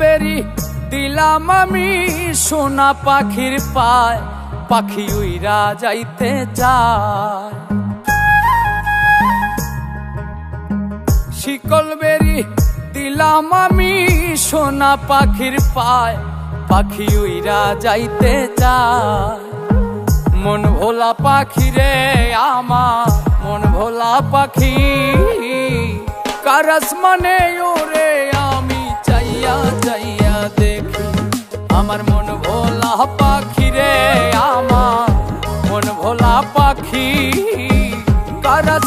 বেরি দিলাম আমি, সোনা পাখির পায়, পাখি উইরা যাইতে চায়। শিকল বেরি দিলাম আমি, সোনা পাখির পায়, পাখি উইরা যাইতে চায়। মন ভোলা পাখি রে আমার, মন ভোলা পাখি কারাস মানে ওরে আমি চাইয়া চাইয়া দেখি আমার মন ভোলা পাখি রে আমার। মন ভোলা পাখি কারাস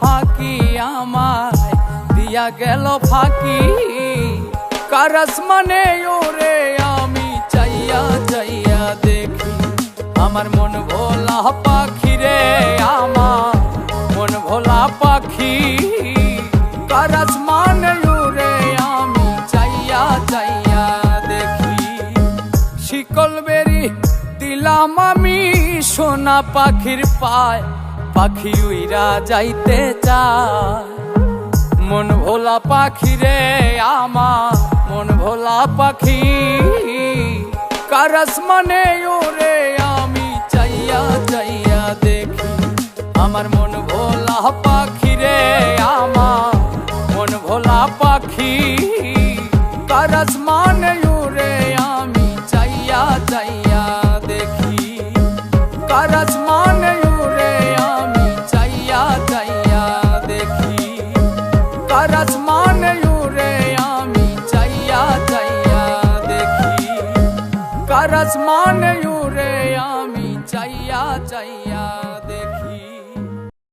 ফাঁকি আমায় দিয়া গেল ফাঁকি। কারাস মানে ওরে আমি চাইয়া চাইয়া দেখি। আমার মন ভোলা পাখি রে আমার মন ভোলা পাখি। কারাস মানে ওরে আমি চাইয়া চাইয়া দেখি। শিকল বেরি দিলাম আমি সোনা পাখির পায়। পাখি উইরা যাইতে চায়। মন ভোলা পাখি রে আমার, মন ভোলা পাখি। কারাস মানে ওরে আমি চাইয়া চাইয়া দেখি। আমার মন ভোলা পাখি রে আমার, মন ভোলা পাখি। কারাস মানে ওরে আর আসমান ইউরে আমি চাইয়া চাইয়া